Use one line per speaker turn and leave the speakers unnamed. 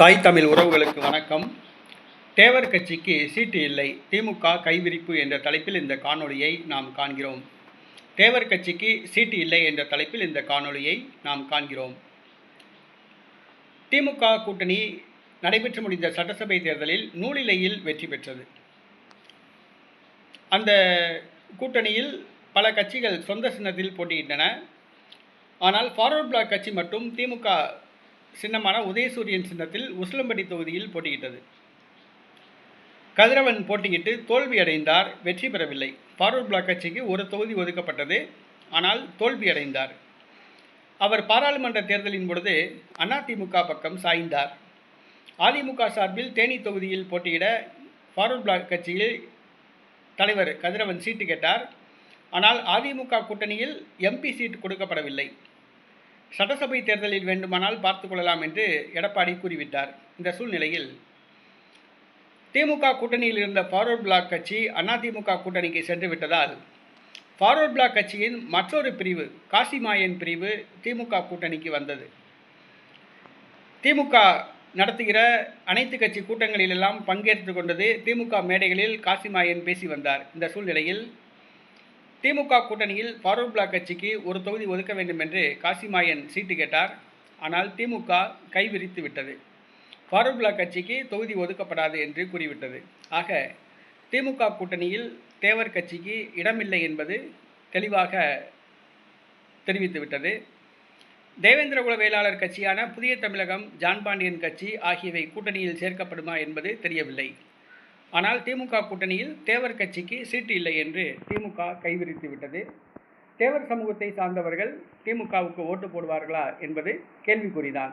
தாய் தமிழ் உறவுகளுக்கு வணக்கம். தேவர் கட்சிக்கு சீட்டு இல்லை. திமுக கைவிரிப்பு என்ற தலைப்பில் இந்த காணொளியை நாம் காண்கிறோம். தேவர் கட்சிக்கு சீட்டு இல்லை என்ற தலைப்பில் இந்த காணொளியை நாம் காண்கிறோம். திமுக கூட்டணி நடைபெற்று முடிந்த சட்டசபை தேர்தலில் நூலிலையில் வெற்றி பெற்றது. அந்த கூட்டணியில் பல கட்சிகள் சொந்த சின்னத்தில் போட்டியிட்டன. ஆனால் ஃபார்வர்ட் பிளாக் கட்சி மட்டும் திமுக சின்னமான உதயசூரியன் சின்னத்தில் உசிலம்பட்டி தொகுதியில் போட்டியிட்டது. கதிரவன் போட்டியிட்டு தோல்வி அடைந்தார் வெற்றி பெறவில்லை. ஃபார்வர்ட் பிளாக் கட்சிக்கு ஒரு தொகுதி ஒதுக்கப்பட்டது ஆனால் தோல்வி அடைந்தார். அவர் பாராளுமன்ற தேர்தலின் பொழுது அதிமுக பக்கம் சாய்ந்தார். அதிமுக சார்பில் தேனி தொகுதியில் போட்டியிட ஃபார்வர்ட் பிளாக் கட்சியில் தலைவர் கதிரவன் சீட்டு கேட்டார். ஆனால் அதிமுக கூட்டணியில் எம்பி சீட் கொடுக்கப்படவில்லை. சட்டசபை தேர்தலில் வேண்டுமானால் பார்த்து கொள்ளலாம் என்று எடப்பாடி கூறிவிட்டார். இந்த சூழ்நிலையில் திமுக கூட்டணியில் இருந்த ஃபார்வர்ட் பிளாக் கட்சி அதிமுக கூட்டணிக்கு சென்று விட்டதால் ஃபார்வர்ட் பிளாக் கட்சியின் மற்றொரு பிரிவு காசிமாயன் பிரிவு திமுக கூட்டணிக்கு வந்தது. திமுக நடத்துகிற அனைத்து கட்சி கூட்டங்களிலெல்லாம் பங்கேற்று கொண்டது திமுக மேடைகளில் காசிமாயன் பேசி வந்தார். இந்த சூழ்நிலையில் திமுக கூட்டணியில் ஃபாரூக் பிளாக் கட்சிக்கு ஒரு தொகுதி ஒதுக்க வேண்டும் என்று காசிமாயன் சீட்டு கேட்டார். ஆனால் திமுக கைவிரித்து விட்டது. ஃபாரூக் பிளாக் கட்சிக்கு தொகுதி ஒதுக்கப்படாது என்று கூறிவிட்டது. ஆக திமுக கூட்டணியில் தேவர் கட்சிக்கு இடமில்லை என்பது தெளிவாக தெரிவித்துவிட்டது தேவேந்திரகுல வேளாளர் கட்சியான புதிய தமிழகம் ஜான் பாண்டியன் கட்சி ஆகியவை கூட்டணியில் சேர்க்கப்படுமா என்பது தெரியவில்லை. ஆனால் திமுக கூட்டணியில் தேவர் கட்சிக்கு சீட்டு இல்லை என்று திமுக கைவிரித்து விட்டது. தேவர் சமூகத்தை சார்ந்தவர்கள் திமுகவுக்கு ஓட்டு போடுவார்களா என்பது கேள்விக்குறிதான்.